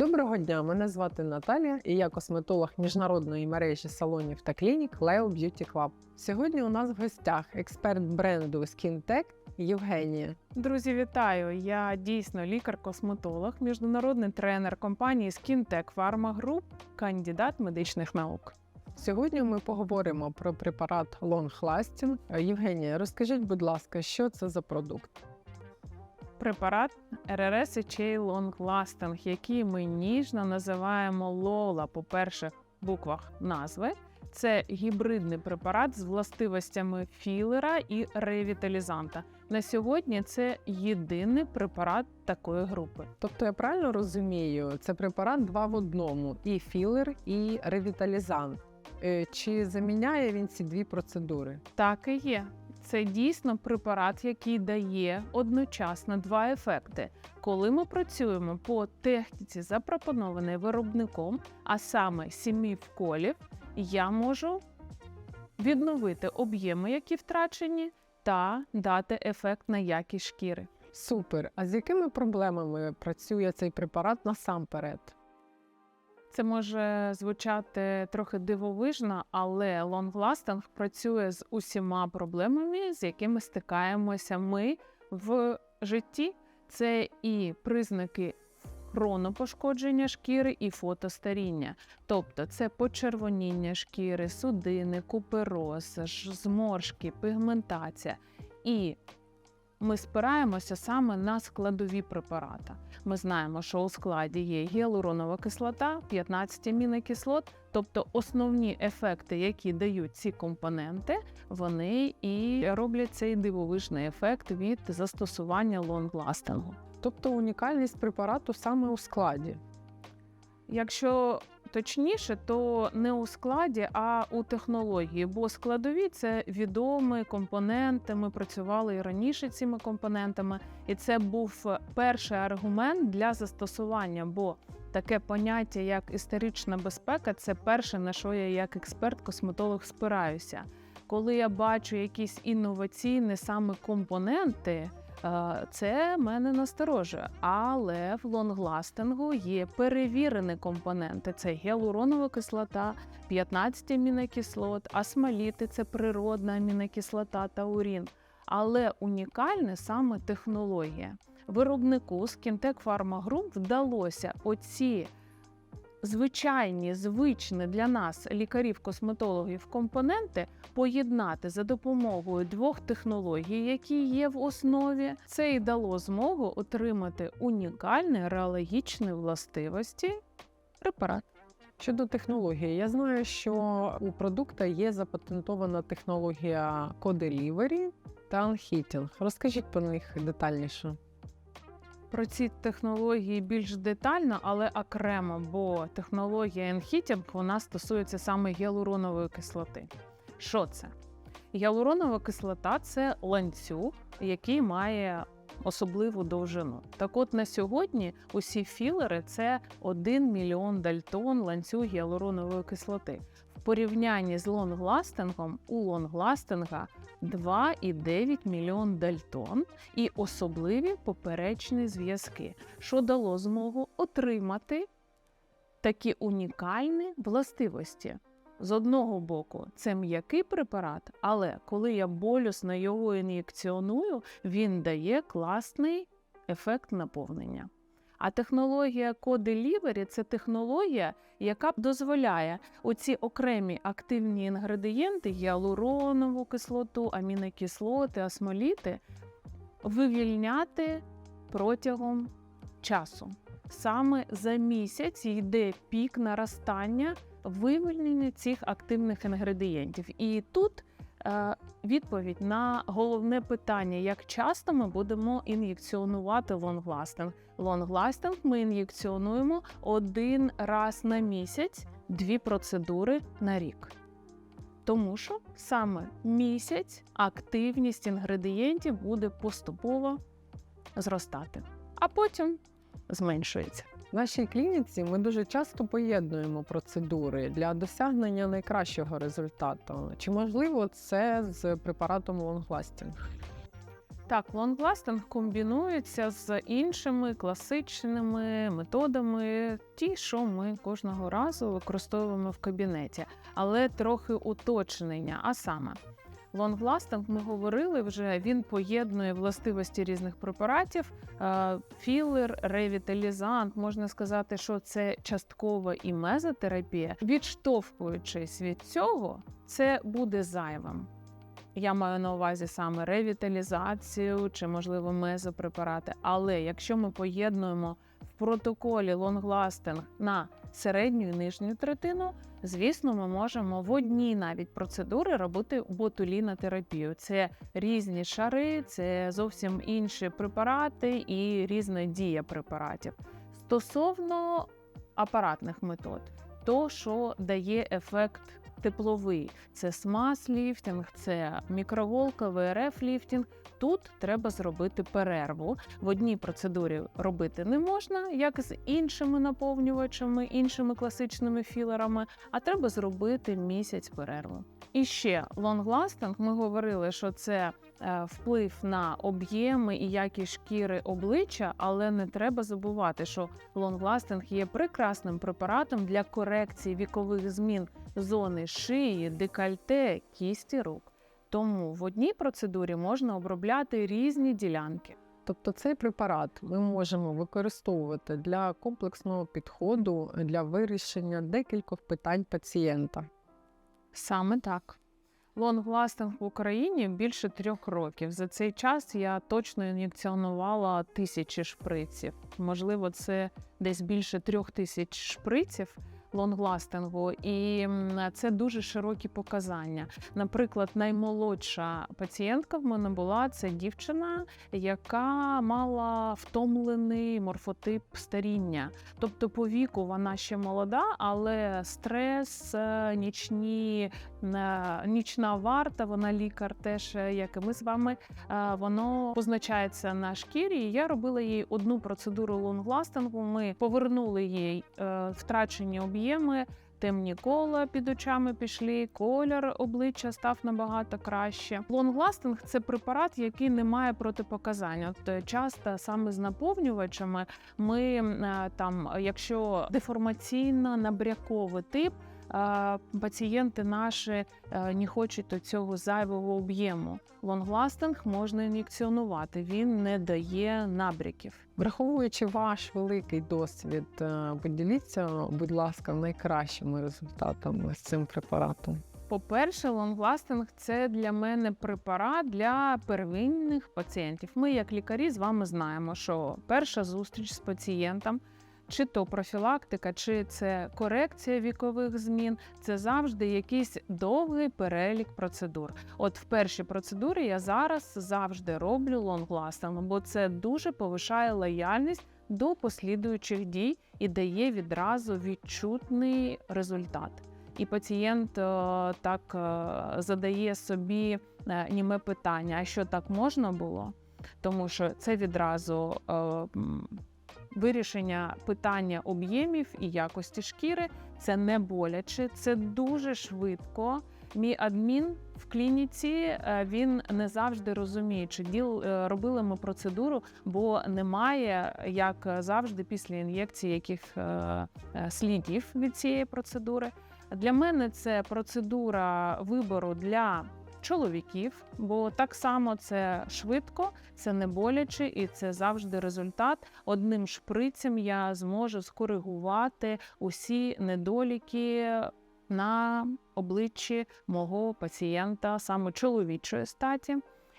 Доброго дня, мене звати Наталія, і я косметолог міжнародної мережі салонів та клінік Leo Beauty Club. Сьогодні у нас в гостях експерт бренду SkinTech Євгенія. Друзі, вітаю! Я дійсно лікар-косметолог, міжнародний тренер компанії SkinTech Pharma Group, кандидат медичних наук. Сьогодні ми поговоримо про препарат Long Lasting. Євгенія, розкажіть, будь ласка, що це за продукт? Препарат HA Long Lasting, який ми ніжно називаємо Лола по перших буквах назви. Це гібридний препарат з властивостями філера і ревіталізанта. На сьогодні це єдиний препарат такої групи. Тобто я правильно розумію, це препарат два в одному: і філер, і ревіталізант. Е, Чи заміняє він ці дві процедури? Так і є. Це дійсно препарат, який дає одночасно два ефекти. Коли ми працюємо по техніці, запропонованій виробником, а саме сімі вколів, я можу відновити об'єми, які втрачені, та дати ефект на якість шкіри. Супер. А з якими проблемами працює цей препарат насамперед? Це може звучати трохи дивовижно, але лонгластинг працює з усіма проблемами, з якими стикаємося ми в житті. Це і признаки хронопошкодження шкіри, і фотостаріння. Тобто це почервоніння шкіри, судини, купероз, зморшки, пігментація. І ми спираємося саме на складові препарата. Ми знаємо, що у складі є гіалуронова кислота, 15 амінокислот, тобто основні ефекти, які дають ці компоненти, вони і роблять цей дивовижний ефект від застосування лонгластингу. Тобто унікальність препарату саме у складі. Якщо точніше, то не у складі, а у технології, бо складові це відомі компоненти. Ми працювали і раніше цими компонентами, і це був перший аргумент для застосування. Бо таке поняття, як історична безпека, це перше на що я як експерт-косметолог спираюся. Коли я бачу якісь інноваційні саме компоненти. Е, Це мене насторожує, але в лонгластингу є перевірені компоненти: це гіалуронова кислота, 15 амінокислот, асмаліти це природна амінокислота та урін. Але унікальне саме технологія. Виробнику Skintech Pharma Group вдалося оці звичайні, звичні для нас лікарів-косметологів компоненти поєднати за допомогою двох технологій, які є в основі. Це і дало змогу отримати унікальні реологічні властивості препарат. Щодо технології, я знаю, що у продукта є запатентована технологія коделівері та анхітінг. Розкажіть про них детальніше. Про ці технології більш детально, але окремо, бо технологія енхітінг вона стосується саме гіалуронової кислоти. Що це? Гіалуронова кислота це ланцюг, який має особливу довжину. Так от на сьогодні усі філери це 1 мільйон дальтон ланцюг гіалуронової кислоти. В порівнянні з лонгластингом у лонгластинга 2,9 мільйон дальтон і особливі поперечні зв'язки, що дало змогу отримати такі унікальні властивості. З одного боку, це м'який препарат, але коли я болюсно його ін'єкціоную, він дає класний ефект наповнення. А технологія Co-Delivery – це технологія, яка дозволяє оці окремі активні інгредієнти гіалуронову кислоту, амінокислоти, асмоліти вивільняти протягом часу. Саме за місяць йде пік наростання вивільнення цих активних інгредієнтів. І тут відповідь на головне питання: як часто ми будемо ін'єкціонувати лонгластинг. Лонгластинг ми ін'єкціонуємо один раз на місяць, дві процедури на рік. Тому що саме місяць активність інгредієнтів буде поступово зростати, а потім зменшується. В нашій клініці ми дуже часто поєднуємо процедури для досягнення найкращого результату. Чи можливо це з препаратом лонгластінг? Так, лонгластинг комбінується з іншими класичними методами, ті, що ми кожного разу використовуємо в кабінеті, але трохи уточнення. А саме, лонгластинг, ми говорили вже, він поєднує властивості різних препаратів, е, філер, ревіталізант. Можна сказати, що це часткова і мезотерапія. Відштовхуючись від цього, це буде зайвим. Я маю на увазі саме ревіталізацію чи, можливо, мезопрепарати. Але якщо ми поєднуємо в протоколі лонгластинг на середню і нижню третину, звісно, ми можемо в одній навіть процедури робити ботулінотерапію. Це різні шари, це зовсім інші препарати і різна дія препаратів. Стосовно апаратних метод, то що дає ефект тепловий. Це смаз-ліфтинг, це мікроволка, ВРФ-ліфтинг. Тут треба зробити перерву. В одній процедурі робити не можна, як з іншими наповнювачами, іншими класичними філерами, а треба зробити місяць перерву. І ще лонгластинг. Ми говорили, що це е, вплив на об'єми і якість шкіри обличчя, але не треба забувати, що лонгластинг є прекрасним препаратом для корекції вікових змін зони шиї, декольте, кісті рук. Тому в одній процедурі можна обробляти різні ділянки. Тобто цей препарат ми можемо використовувати для комплексного підходу для вирішення декількох питань пацієнта. Саме так. Лонгластинг в Україні більше трьох років. За цей час я точно ін'єкціонувала тисячі шприців. Можливо, це десь більше трьох тисяч шприців лонгластингу, і це дуже широкі показання. Наприклад, наймолодша пацієнтка в мене була це дівчина, яка мала втомлений морфотип старіння. Тобто, по віку вона ще молода, але стрес, е, нічні нічна варта, вона лікар, теж е, як і ми з вами, е, воно позначається на шкірі. Я робила їй одну процедуру лонгластингу. Ми повернули їй е, втрачені об'єми. Темні кола під очами пішли, колір обличчя став набагато краще. Лонгластинг це препарат, який не має протипоказань. От часто саме з наповнювачами ми там, якщо деформаційно набряковий тип. Пацієнти наші е, не хочуть цього зайвого об'єму. Лонгластинг можна ін'єкціонувати, він не дає набряків. Враховуючи ваш великий досвід, е, поділіться, будь ласка, найкращими результатами з цим препаратом. По-перше, лонгластинг це для мене препарат для первинних пацієнтів. Ми, як лікарі, з вами знаємо, що перша зустріч з пацієнтом, чи то профілактика, чи це корекція вікових змін, це завжди якийсь довгий перелік процедур. От в першій процедурі я зараз завжди роблю лонгластинг, бо це дуже повишає лояльність до послідуючих дій і дає відразу відчутний результат. І пацієнт е, так е, задає собі е, німе питання: а що так можна було? Тому що це відразу вирішення питання об'ємів і якості шкіри. Це не боляче, це дуже швидко. Мій адмін в клініці е, він не завжди розуміє, чи діл е, робили ми процедуру, бо немає, як завжди, після ін'єкції яких е, слідів від цієї процедури. Для мене це процедура вибору для чоловіків, бо так само це швидко, це не боляче і це завжди результат. Одним шприцем я зможу скоригувати усі недоліки на обличчі мого пацієнта, саме чоловічої статі.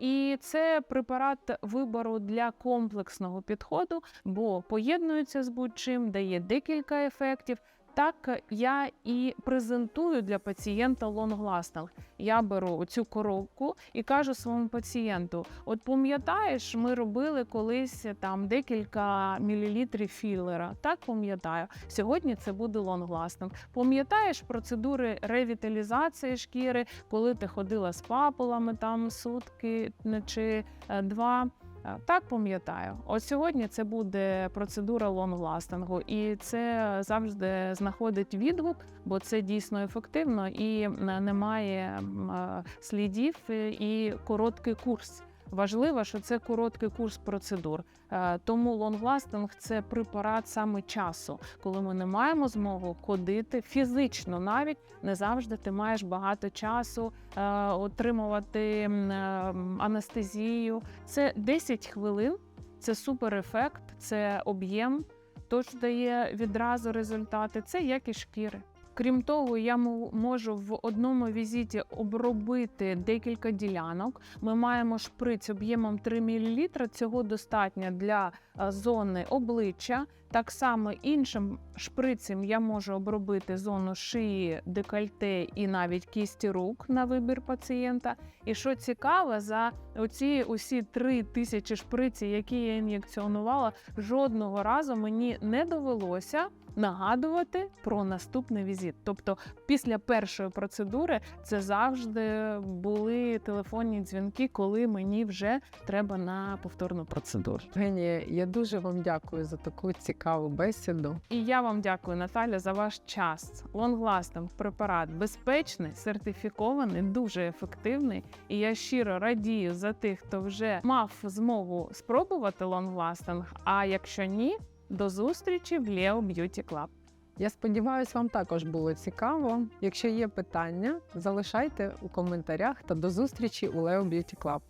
І це препарат вибору для комплексного підходу, бо поєднується з будь-чим, дає декілька ефектів. Так я і презентую для пацієнта лонгластинг. Я беру цю коробку і кажу своєму пацієнту: от пам'ятаєш, ми робили колись там декілька мілілітрів філера. Так пам'ятаю. Сьогодні це буде лонгластинг. Пам'ятаєш процедури ревіталізації шкіри, коли ти ходила з папулами там сутки чи е, два. Е, Так пам'ятаю. От сьогодні це буде процедура лонгластингу, і це завжди знаходить відгук, бо це дійсно ефективно і е, немає е, слідів і короткий курс. Важливо, що це короткий курс процедур. Е, Тому лонгластинг це препарат саме часу, коли ми не маємо змогу ходити фізично, навіть не завжди ти маєш багато часу е, отримувати е, анестезію. Це 10 хвилин, це супер ефект, це об'єм, тож дає відразу результати. Це якість шкіри. Крім того, я можу в одному візиті обробити декілька ділянок. Ми маємо шприц об'ємом 3 мл. Цього достатньо для е, зони обличчя. Так само іншим шприцем я можу обробити зону шиї, декольте і навіть кісті рук на вибір пацієнта. І що цікаво, за оці усі три тисячі шприців, які я ін'єкціонувала, жодного разу мені не довелося нагадувати про наступний візит. Тобто, після першої процедури це завжди були телефонні дзвінки, коли мені вже треба на повторну процедуру. Євгенія, я дуже вам дякую за таку цікаву бесіду. І я вам дякую, Наталя, за ваш час. Лонгластинг препарат безпечний, сертифікований, дуже ефективний. І я щиро радію за тих, хто вже мав змогу спробувати лонгластинг. А якщо ні, до зустрічі в Leo Beauty Club. Я сподіваюся, вам також було цікаво. Якщо є питання, залишайте у коментарях та до зустрічі у Leo Beauty Club.